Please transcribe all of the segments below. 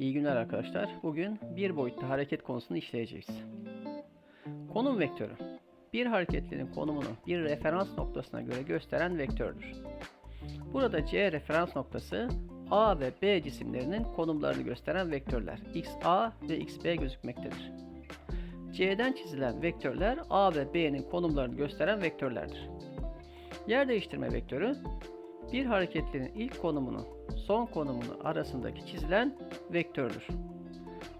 İyi günler arkadaşlar. Bugün bir boyutlu hareket konusunu işleyeceğiz. Konum vektörü. Bir hareketlinin konumunu bir referans noktasına göre gösteren vektördür. Burada C referans noktası A ve B cisimlerinin konumlarını gösteren vektörler XA ve XB gözükmektedir. C'den çizilen vektörler A ve B'nin konumlarını gösteren vektörlerdir. Yer değiştirme vektörü bir hareketlinin ilk konumunu son konumunu arasındaki çizilen vektördür.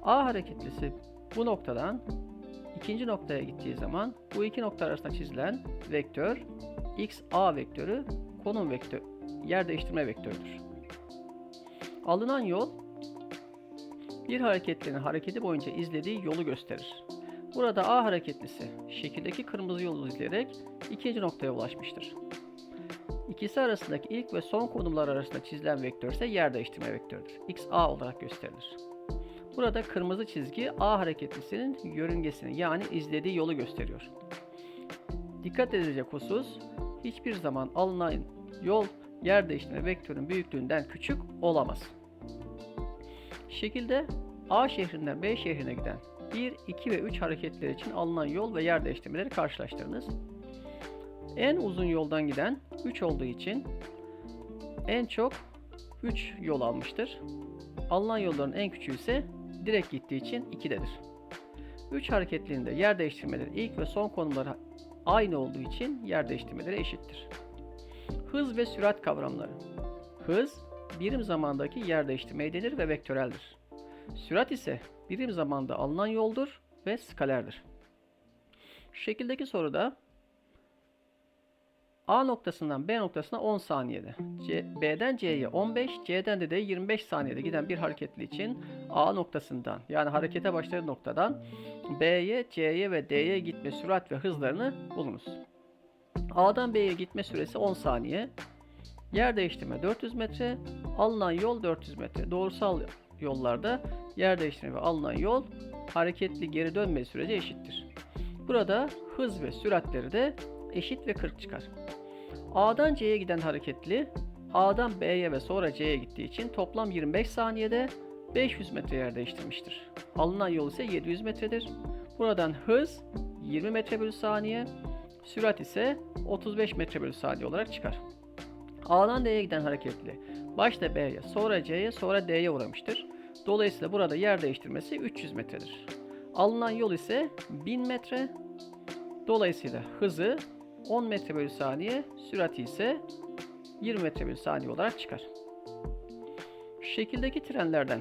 A hareketlisi bu noktadan ikinci noktaya gittiği zaman bu iki nokta arasında çizilen vektör XA vektörü konum vektör yer değiştirme vektörüdür. Alınan yol bir hareketlinin hareketi boyunca izlediği yolu gösterir. Burada A hareketlisi şekildeki kırmızı yolu izleyerek ikinci noktaya ulaşmıştır. İkisi arasındaki ilk ve son konumlar arasında çizilen vektör ise yer değiştirme vektörüdür. XA olarak gösterilir. Burada kırmızı çizgi A hareketlisinin yörüngesini yani izlediği yolu gösteriyor. Dikkat edilecek husus hiçbir zaman alınan yol yer değiştirme vektörün büyüklüğünden küçük olamaz. Şekilde A şehrinden B şehrine giden 1, 2 ve 3 hareketler için alınan yol ve yer değiştirmeleri karşılaştırınız. En uzun yoldan giden 3 olduğu için en çok 3 yol almıştır. Alınan yolların en küçüğü ise direkt gittiği için 2'dedir. 3 hareketliğinde yer değiştirmeleri ilk ve son konumları aynı olduğu için yer değiştirmeleri eşittir. Hız ve sürat kavramları. Hız birim zamandaki yer değiştirmeye denir ve vektöreldir. Sürat ise birim zamanda alınan yoldur ve skalerdir. Şekildeki soruda A noktasından B noktasına 10 saniyede, C, B'den C'ye 15, C'den de D'ye 25 saniyede giden bir hareketli için A noktasından yani harekete başladığı noktadan B'ye, C'ye ve D'ye gitme sürat ve hızlarını bulunuz. A'dan B'ye gitme süresi 10 saniye, yer değiştirme 400 metre, alınan yol 400 metre. Doğrusal yollarda yer değiştirme ve alınan yol hareketli geri dönme süreci eşittir. Burada hız ve süratleri de eşit ve 40 çıkar. A'dan C'ye giden hareketli A'dan B'ye ve sonra C'ye gittiği için toplam 25 saniyede 500 metre yer değiştirmiştir. Alınan yol ise 700 metredir. Buradan hız 20 metre bölü saniye, sürat ise 35 metre bölü saniye olarak çıkar. A'dan D'ye giden hareketli başta B'ye, sonra C'ye, sonra D'ye uğramıştır. Dolayısıyla burada yer değiştirmesi 300 metredir. Alınan yol ise 1000 metre. Dolayısıyla hızı 10 metre bölü saniye, sürati ise 20 metre bölü saniye olarak çıkar. Şekildeki trenlerden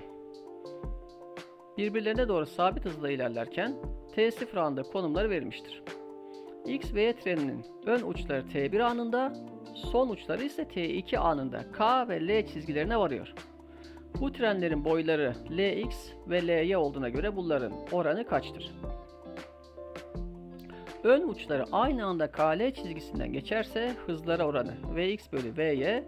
birbirlerine doğru sabit hızla ilerlerken T0 anında konumları verilmiştir. X ve Y treninin ön uçları T1 anında, son uçları ise T2 anında K ve L çizgilerine varıyor. Bu trenlerin boyları Lx ve Ly olduğuna göre bunların oranı kaçtır? Ön uçları aynı anda KL çizgisinden geçerse hızlara oranı Vx bölü Vy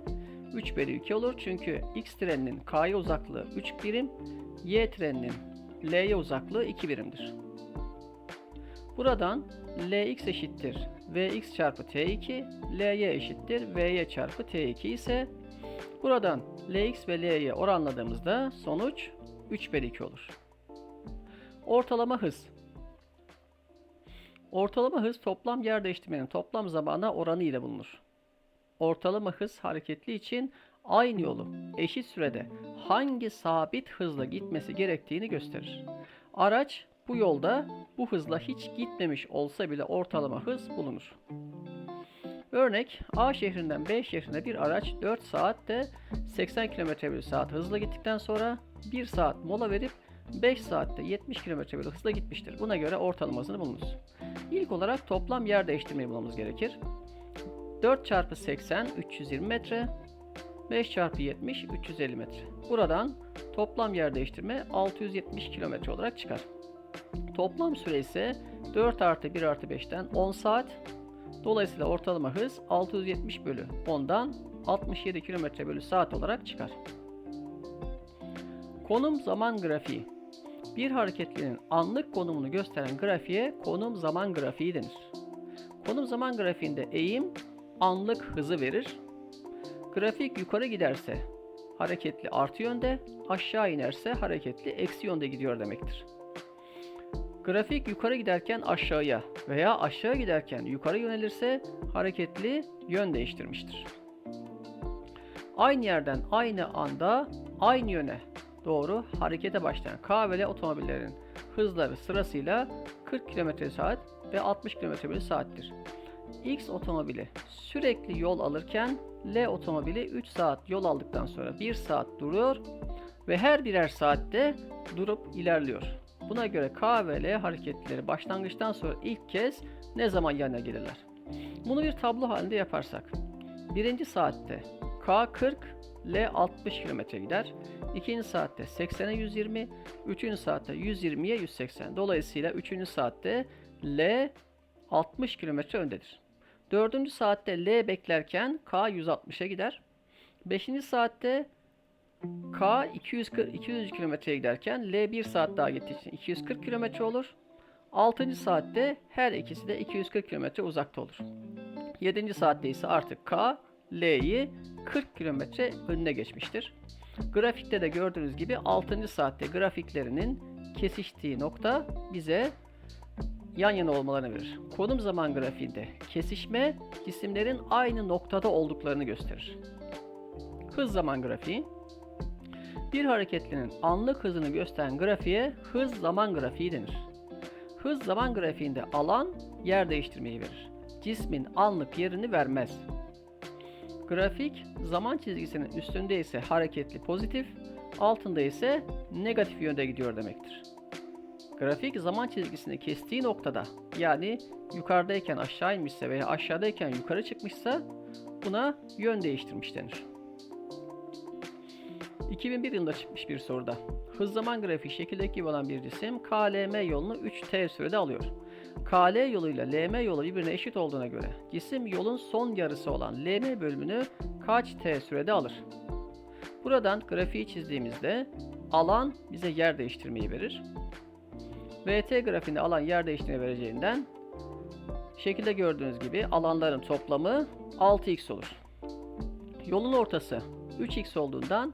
3 bölü 2 olur. Çünkü X treninin K'ya uzaklığı 3 birim, Y treninin L'ye uzaklığı 2 birimdir. Buradan Lx eşittir Vx çarpı T2, Ly eşittir Vy çarpı T2 ise buradan Lx ve Ly'ye oranladığımızda sonuç 3 bölü 2 olur. Ortalama hız Ortalama hız toplam yer değiştirmenin toplam zamana oranı ile bulunur. Ortalama hız hareketli için aynı yolu eşit sürede hangi sabit hızla gitmesi gerektiğini gösterir. Araç bu yolda bu hızla hiç gitmemiş olsa bile ortalama hız bulunur. Örnek A şehrinden B şehrine bir araç 4 saatte 80 km saat hızla gittikten sonra 1 saat mola verip 5 saatte 70 km hızla gitmiştir. Buna göre ortalamasını bulunuz. İlk olarak toplam yer değiştirmeyi bulmamız gerekir. 4 çarpı 80 320 metre. 5 çarpı 70 350 metre. Buradan toplam yer değiştirme 670 kilometre olarak çıkar. Toplam süre ise 4 artı 1 artı 5'ten 10 saat. Dolayısıyla ortalama hız 670 bölü 10'dan 67 kilometre bölü saat olarak çıkar. Konum zaman grafiği bir hareketlinin anlık konumunu gösteren grafiğe konum zaman grafiği denir. Konum zaman grafiğinde eğim anlık hızı verir. Grafik yukarı giderse hareketli artı yönde, aşağı inerse hareketli eksi yönde gidiyor demektir. Grafik yukarı giderken aşağıya veya aşağı giderken yukarı yönelirse hareketli yön değiştirmiştir. Aynı yerden aynı anda aynı yöne doğru harekete başlayan K ve L otomobillerin hızları sırasıyla 40 km saat ve 60 km saattir. X otomobili sürekli yol alırken L otomobili 3 saat yol aldıktan sonra 1 saat duruyor ve her birer saatte durup ilerliyor. Buna göre K ve L hareketleri başlangıçtan sonra ilk kez ne zaman yana gelirler? Bunu bir tablo halinde yaparsak. Birinci saatte K 40, L 60 km gider. İkinci saatte 80'e 120, üçüncü saatte 120'ye 180. Dolayısıyla üçüncü saatte L 60 km öndedir. Dördüncü saatte L beklerken K 160'a gider. Beşinci saatte K 240 200 kilometreye giderken L 1 saat daha gittiği için 240 kilometre olur. 6. saatte her ikisi de 240 kilometre uzakta olur. 7. saatte ise artık K L'yi 40 kilometre önüne geçmiştir. Grafikte de gördüğünüz gibi 6. saatte grafiklerinin kesiştiği nokta bize yan yana olmalarını verir. Konum zaman grafiğinde kesişme cisimlerin aynı noktada olduklarını gösterir. Hız zaman grafiği bir hareketlinin anlık hızını gösteren grafiğe hız zaman grafiği denir. Hız zaman grafiğinde alan yer değiştirmeyi verir. Cismin anlık yerini vermez. Grafik zaman çizgisinin üstünde ise hareketli pozitif, altında ise negatif yönde gidiyor demektir. Grafik zaman çizgisini kestiği noktada yani yukarıdayken aşağı inmişse veya aşağıdayken yukarı çıkmışsa buna yön değiştirmiş denir. 2001 yılında çıkmış bir soruda. Hız zaman grafiği şekildeki olan bir cisim KLM yolunu 3T sürede alıyor. KL yoluyla LM yolu birbirine eşit olduğuna göre cisim yolun son yarısı olan LM bölümünü kaç T sürede alır? Buradan grafiği çizdiğimizde alan bize yer değiştirmeyi verir. VT grafiğinde alan yer değiştirme vereceğinden şekilde gördüğünüz gibi alanların toplamı 6x olur. Yolun ortası 3x olduğundan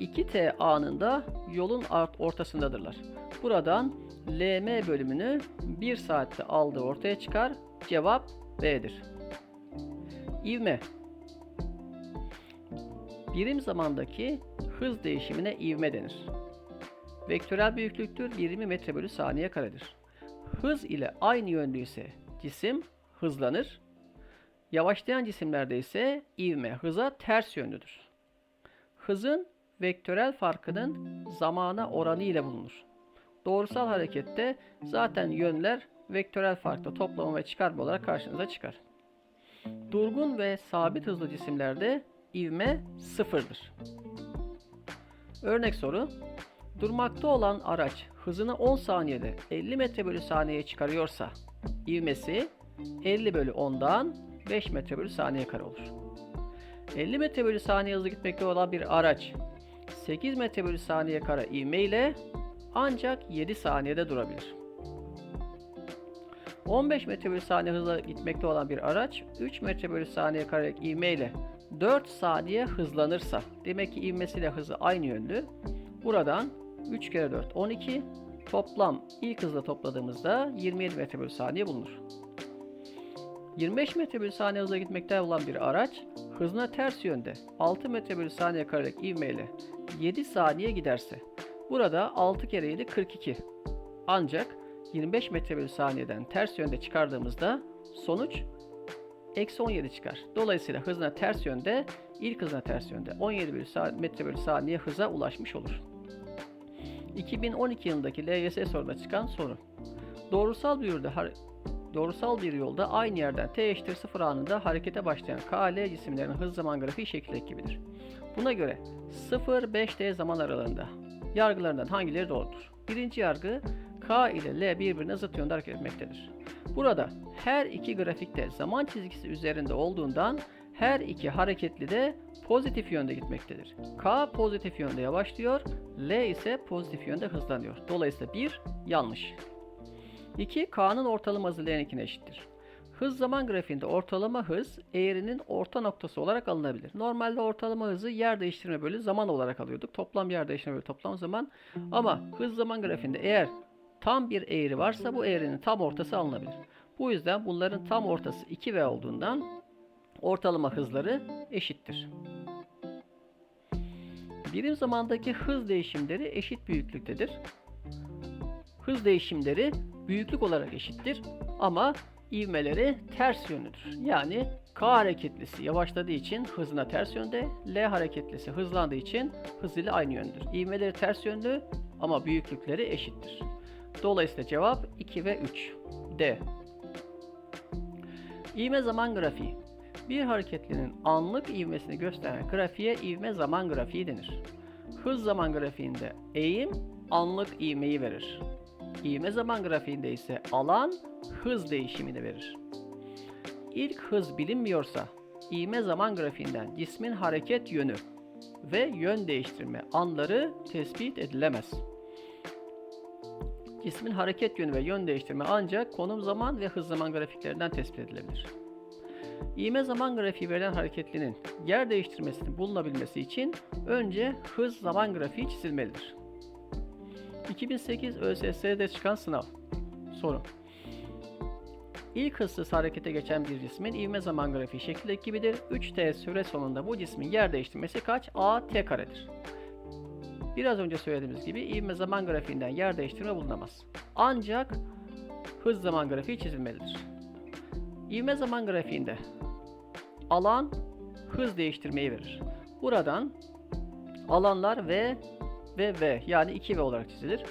2t anında yolun ortasındadırlar. Buradan LM bölümünü 1 saatte aldığı ortaya çıkar. Cevap B'dir. İvme Birim zamandaki hız değişimine ivme denir. Vektörel büyüklüktür, birimi metre bölü saniye karedir. Hız ile aynı yönlü ise cisim hızlanır. Yavaşlayan cisimlerde ise ivme hıza ters yönlüdür. Hızın vektörel farkının zamana oranı ile bulunur. Doğrusal harekette zaten yönler vektörel farkta toplama ve çıkarma olarak karşınıza çıkar. Durgun ve sabit hızlı cisimlerde ivme sıfırdır. Örnek soru. Durmakta olan araç hızını 10 saniyede 50 metre bölü saniyeye çıkarıyorsa ivmesi 50 bölü 10'dan 5 metre bölü saniye kare olur. 50 metre bölü saniye hızlı gitmekte olan bir araç 8 metre bölü saniye kare ivme ile ancak 7 saniyede durabilir. 15 metre bölü saniye hızla gitmekte olan bir araç 3 metre bölü saniye karelik ivme ile 4 saniye hızlanırsa demek ki ivmesiyle hızı aynı yönlü. Buradan 3 kere 4 12 toplam ilk hızla topladığımızda 27 metre bölü saniye bulunur. 25 metre bölü saniye hızla gitmekte olan bir araç hızına ters yönde 6 metre bölü saniye karelik ivmeyle 7 saniye giderse burada 6 kere 7 42 ancak 25 metre bölü saniyeden ters yönde çıkardığımızda sonuç eksi 17 çıkar. Dolayısıyla hızına ters yönde ilk hızına ters yönde 17 bölü metre bölü saniye hıza ulaşmış olur. 2012 yılındaki LYS sorusunda çıkan soru. Doğrusal bir yolda doğrusal bir yolda aynı yerden t eşittir 0 anında harekete başlayan KL cisimlerinin hız zaman grafiği şekildeki gibidir. Buna göre 0-5t zaman aralığında yargılarından hangileri doğrudur? Birinci yargı K ile L birbirine zıt yönde hareket etmektedir. Burada her iki grafikte zaman çizgisi üzerinde olduğundan her iki hareketli de pozitif yönde gitmektedir. K pozitif yönde yavaşlıyor, L ise pozitif yönde hızlanıyor. Dolayısıyla 1 yanlış. 2 K'nın ortalama hızı L'ninkine eşittir. Hız zaman grafiğinde ortalama hız eğrinin orta noktası olarak alınabilir. Normalde ortalama hızı yer değiştirme bölü zaman olarak alıyorduk. Toplam yer değiştirme bölü toplam zaman. Ama hız zaman grafiğinde eğer tam bir eğri varsa bu eğrinin tam ortası alınabilir. Bu yüzden bunların tam ortası 2V olduğundan ortalama hızları eşittir. Birim zamandaki hız değişimleri eşit büyüklüktedir. Hız değişimleri büyüklük olarak eşittir ama ivmeleri ters yönlüdür. Yani K hareketlisi yavaşladığı için hızına ters yönde, L hareketlisi hızlandığı için hızıyla aynı yöndür. İvmeleri ters yönlü ama büyüklükleri eşittir. Dolayısıyla cevap 2 ve 3. D. İvme zaman grafiği. Bir hareketlinin anlık ivmesini gösteren grafiğe ivme zaman grafiği denir. Hız zaman grafiğinde eğim anlık ivmeyi verir. İvme zaman grafiğinde ise alan hız değişimini verir. İlk hız bilinmiyorsa ivme zaman grafiğinden cismin hareket yönü ve yön değiştirme anları tespit edilemez. Cismin hareket yönü ve yön değiştirme ancak konum zaman ve hız zaman grafiklerinden tespit edilebilir. İğme zaman grafiği verilen hareketlinin yer değiştirmesinin bulunabilmesi için önce hız zaman grafiği çizilmelidir. 2008 ÖSS'de çıkan sınav. Soru. İlk hızsız harekete geçen bir cismin ivme zaman grafiği şekildeki gibidir. 3t süre sonunda bu cismin yer değiştirmesi kaç? a t karedir. Biraz önce söylediğimiz gibi ivme zaman grafiğinden yer değiştirme bulunamaz. Ancak hız zaman grafiği çizilmelidir. İvme zaman grafiğinde alan hız değiştirmeyi verir. Buradan alanlar V ve V yani 2V olarak çizilir.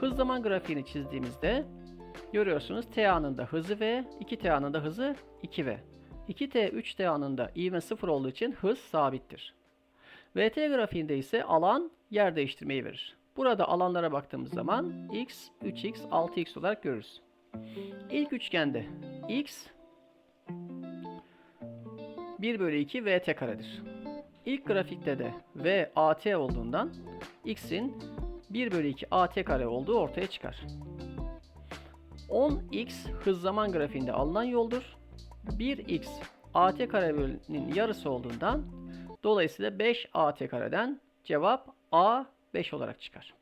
Hız zaman grafiğini çizdiğimizde görüyorsunuz T anında hızı V, 2T anında hızı 2V. 2T, 3T anında ivme 0 olduğu için hız sabittir. VT grafiğinde ise alan yer değiştirmeyi verir. Burada alanlara baktığımız zaman x, 3x, 6x olarak görürüz. İlk üçgende x 1 bölü 2 vt karedir. İlk grafikte de v at olduğundan x'in 1 bölü 2 at kare olduğu ortaya çıkar. 10x hız zaman grafiğinde alınan yoldur. 1x at karenin yarısı olduğundan dolayısıyla 5 at kareden cevap a 5 olarak çıkar.